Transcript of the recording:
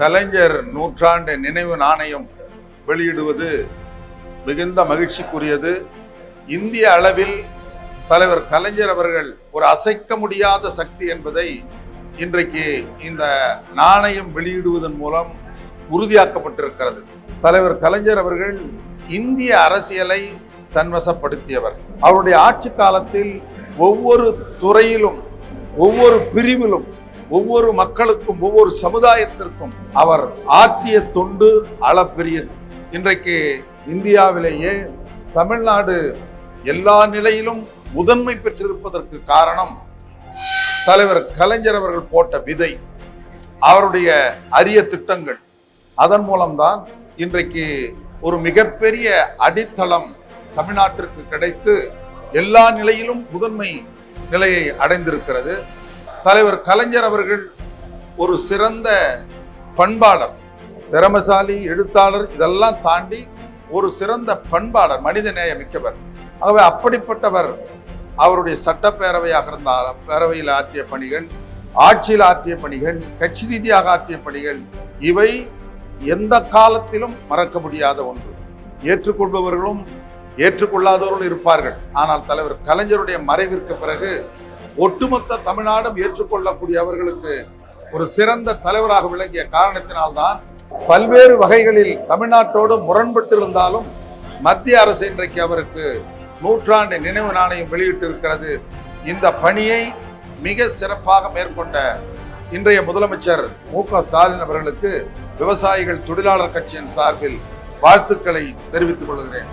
கலைஞர் நூற்றாண்டு நினைவு நாணயம் வெளியிடுவது மிகுந்த மகிழ்ச்சிக்குரியது. இந்திய அளவில் தலைவர் கலைஞர் அவர்கள் ஒரு அசைக்க முடியாத சக்தி என்பதை இன்றைக்கு இந்த நாணயம் வெளியிடுவதன் மூலம் உறுதியாக்கப்பட்டிருக்கிறது. தலைவர் கலைஞர் அவர்கள் இந்திய அரசியலை தன்வசப்படுத்தியவர். அவருடைய ஆட்சி காலத்தில் ஒவ்வொரு துறையிலும் ஒவ்வொரு பிரிவிலும் ஒவ்வொரு மக்களுக்கும் ஒவ்வொரு சமுதாயத்திற்கும் அவர் ஆற்றிய தொண்டு அளப்பெரியது. இன்றைக்கு இந்தியாவிலேயே தமிழ்நாடு எல்லா நிலையிலும் முதன்மை பெற்றிருப்பதற்கு காரணம் தலைவர் கலைஞர் அவர்கள் போட்ட விதை அவருடைய அரிய திட்டங்கள். அதன் மூலம்தான் இன்றைக்கு ஒரு மிகப்பெரிய அடித்தளம் தமிழ்நாட்டிற்கு கிடைத்து எல்லா நிலையிலும் முதன்மை நிலையை அடைந்திருக்கிறது. தலைவர் கலைஞர் அவர்கள் ஒரு சிறந்த பண்பாளர் திறமசாலி எழுத்தாளர் இதெல்லாம் தாண்டி ஒரு சிறந்த பண்பாளர் மனிதநேய மிக்கவர். ஆகவே அப்படிப்பட்டவர் அவருடைய சட்டப்பேரவையாக இருந்தால் பேரவையில் ஆற்றிய பணிகள் ஆட்சியில் ஆற்றிய பணிகள் கட்சி ரீதியாக ஆற்றிய பணிகள் இவை எந்த காலத்திலும் மறக்க முடியாத ஒன்று. ஏற்றுக்கொள்பவர்களும் ஏற்றுக்கொள்ளாதவர்களும் இருப்பார்கள். ஆனால் தலைவர் கலைஞருடைய மறைவிற்கு பிறகு ஒட்டுமொத்த தமிழ்நாடும் ஏற்றுக்கொள்ளக்கூடிய அவர்களுக்கு ஒரு சிறந்த தலைவராக விளங்கிய காரணத்தினால்தான் பல்வேறு வகைகளில் தமிழ்நாட்டோடு முரண்பட்டு இருந்தாலும் மத்திய அரசு இன்றைக்கு அவருக்கு நூற்றாண்டு நினைவு நாணயம் வெளியிட்டிருக்கிறது. இந்த பணியை மிக சிறப்பாக மேற்கொண்ட இன்றைய முதலமைச்சர் மு க ஸ்டாலின் அவர்களுக்கு விவசாயிகள் தொழிலாளர் கட்சியின் சார்பில் வாழ்த்துக்களை தெரிவித்துக் கொள்கிறேன்.